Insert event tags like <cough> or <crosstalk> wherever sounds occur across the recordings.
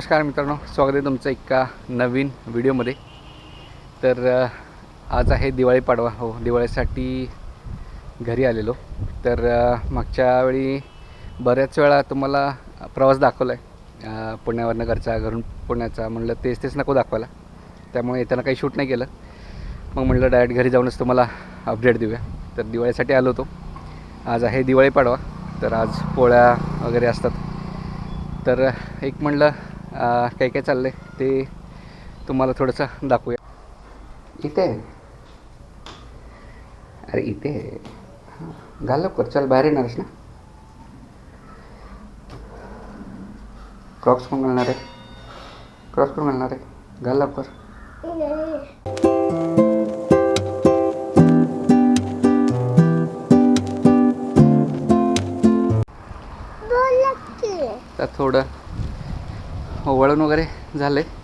नमस्कार मित्रांनो स्वागत आहे तुमचं एका नवीन व्हिडिओमध्ये. तर आज आहे दिवाळी पाडवा. हो दिवाळीसाठी घरी आलेलो. तर मागच्या वेळी बऱ्याच वेळा तुम्हाला प्रवास दाखवला आहे पुण्यावरनं घरचा घरून पुण्याचा म्हणलं तेच तेच नको दाखवायला. त्यामुळे येताना काही शूट नाही केलं. मग म्हटलं डायरेक्ट घरी जाऊनच तुम्हाला अपडेट देऊया. तर दिवाळीसाठी आलो होतो. आज आहे दिवाळी पाडवा. तर आज पोळ्या वगैरे असतात. तर एक म्हणलं काय काय चाललं आहे ते तुम्हाला थोडंसं दाखवूया. इथे. अरे इथे. हां, घाल लवकर चल बाहेर येणारच ना. क्रॉक्स कोण घालणार आहे. क्रॉक्स कोण घालणार आहे. घाल लवकर. थोडं वळण वगैरे झालं आहे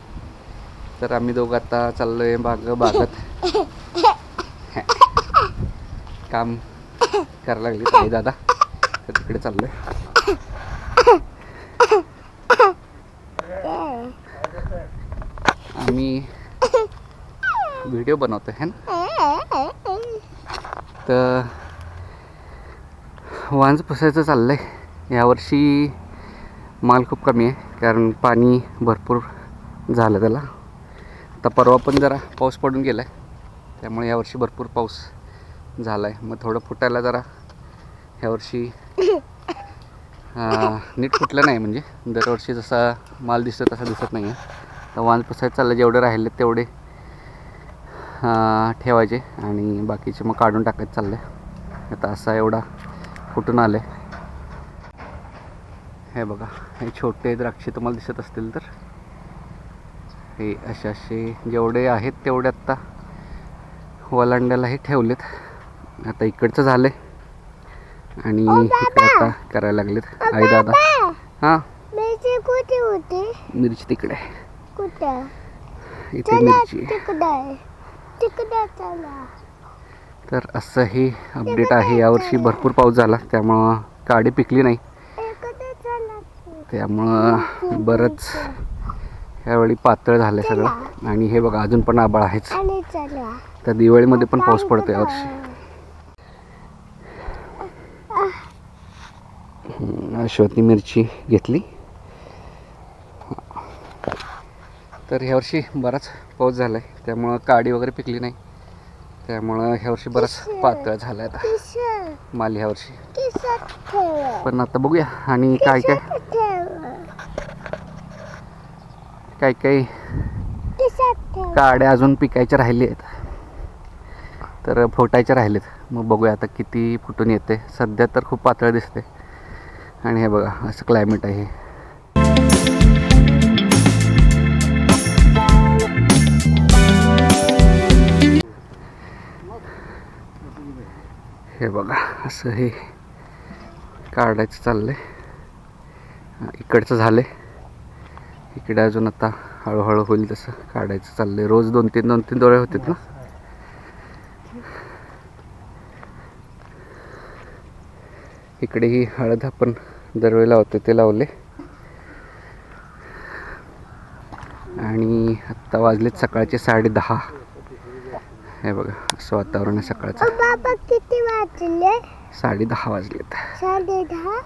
तर आम्ही दोघं आता चाललो आहे बाग बागत. काम करायला लागली ताई दादा. तर तिकडे चाललो आहे आम्ही व्हिडिओ बनवतो आहे ना? तर वांज पुसायचं चाललं आहे यावर्षी माल खूप कमी आहे कारण पाणी भरपूर झालं त्याला. आता परवा पण जरा पाऊस पडून गेला आहे त्यामुळे यावर्षी भरपूर पाऊस झाला आहे मग थोडं फुटायला जरा ह्यावर्षी <coughs> नीट फुटलं नाही म्हणजे. दरवर्षी जसा माल दिसतो तसा दिसत नाही आहे तर वांज पुसायचं चाललं जेवढे राहिले तेवढे ठेवायचे आणि बाकीचे मग काढून टाकायचं चाललं. आहे आता असा एवढा फुटून आलं आहे हे बघा. हे छोटे द्राक्षे तुम्हाला दिसत असतील तर. हे असे असे जेवढे आहेत तेवढे आत्ता वलांड्यालाही ठेवलेत. आता इकडचं झालं आणि इकडे आता करायला लागलेत. आई दादा. हां? मिरची कुठे होती? मिरची तिकडे. कुठं? इथे मिरची. आहे. तिकडे तिकडे चला. तर असं हे अपडेट आहे. यावर्षी भरपूर पाऊस झाला. त्यामुळं काडी पिकली नाही. त्यामुळं बरंच यावेळी पातळ झालं आहे सगळं. आणि हे बघा अजून पण आबाळ आहेच तर दिवाळीमध्ये पण पाऊस पडतो यावर्षी अश्वती मिरची घेतली. तर ह्यावर्षी बराच पाऊस झाला आहे त्यामुळं काडी वगैरे पिकली नाही. त्यामुळं ह्यावर्षी बराच पातळ झाला आहे आता माल ह्यावर्षी पण आता बघूया. आणि काय काय? किसत ठेव काड्या अजून पिकायच्या राहिल्या आहेत. तर फुटायच्या राहिलेत. मग बघूया आता किती फुटून येते. सध्या तर खूप पातळ दिसते. आणि हे बघा असं क्लायमेट आहे हे. बघा असं हे काढायचं चाललंय. हा, इकडचं झालंय. इकडे अजून आता हळूहळू होईल तसं. काढायचं चाललंय. रोज दोन तीन दोन तीन डोळे होतात ना? इकडे ही हळद आपण दरवेळी लावतो ते लावले. आणि आत्ता वाजलेत सकाळचे साडे दहा. हे बघा असं वातावरण आहे सकाळचं. किती वाजले? साडे दहा वाजलेत. साडे दहा?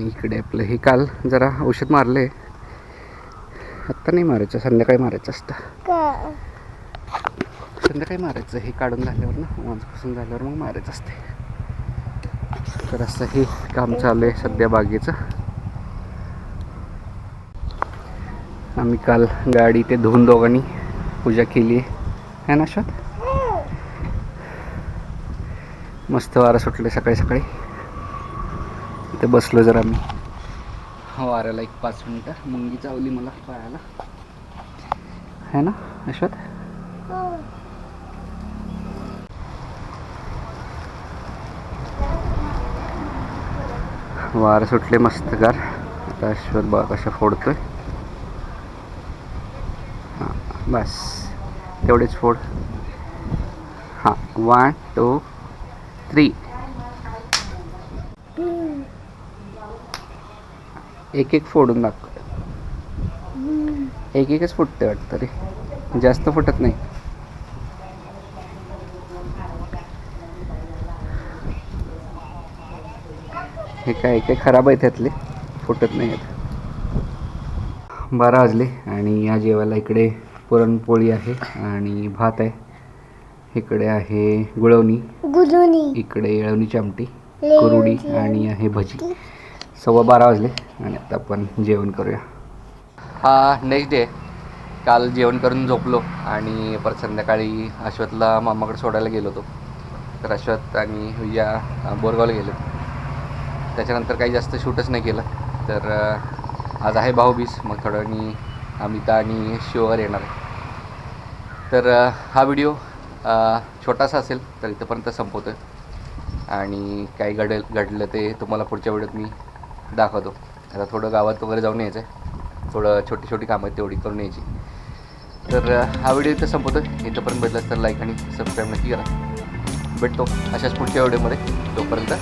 इकडे आपलं हे काल जरा औषध मारले. आत्ता नाही मारायचं संध्याकाळी मारायचं असतं. संध्याकाळी मारायचं हे काढून झाल्यावर ना माणसापासून झाल्यावर मग मारायचं असते तर असं हे काम चालू आहे सध्या बागेचं. आम्ही काल गाडी ते धुवून दोघांनी पूजा केली आहे. ना अश्वत मस्त वारं सुटले सकाळी सकाळी. इथे बसलो जरा मी. वाऱ्याला एक पाच मिनटं. मुंगी चावली मला पायाला. है ना अश्वत वारं सुटले मस्त गार आता अश्वत बा कशा फोडतोय. हां बस. तेवढेच फोड. हां वन टू स्त्री. एक एक फोडून दाखव. एक एकच फुटते वाटतं रे जास्त फुटत नाही. हे काय काय खराब आहेत त्यातले फुटत नाही आहेत. बारा वाजले आणि या जेवायला इकडे पुरणपोळी आहे आणि भात आहे. इकडे आहे गुळवणी. गुलुनी इकडे येळवणीची आमटी कुरुडी आणि आहे भजी. सव्वा बारा वाजले आणि आता आपण जेवण करूया. हा नेक्स्ट डे काल जेवण करून झोपलो आणि परत संध्याकाळी अश्वथला मामाकडे सोडायला गेलो होतो. तर अश्वथ आणि विजया बोरगावला गेलो त्याच्यानंतर काही जास्त शूटच नाही केलं. तर आज आहे भाऊबीज. मग वेळानी अमिता आणि शिवर येणार आहे तर हा व्हिडिओ छोटासा असेल तर इथंपर्यंत संपवतो आणि काही घडेल घडलं ते तुम्हाला पुढच्या वेळेत मी दाखवतो. आता थोडं गावात वगैरे जाऊन यायचं आहे थोडं छोटी छोटी कामं आहेत तेवढी करून यायची. तर हा व्हिडिओ इथं संपवतो इथंपर्यंत भेटलास तर लाईक आणि सबस्क्राईब नक्की करा. भेटतो अशाच पुढच्या व्हिडिओमध्ये. तोपर्यंत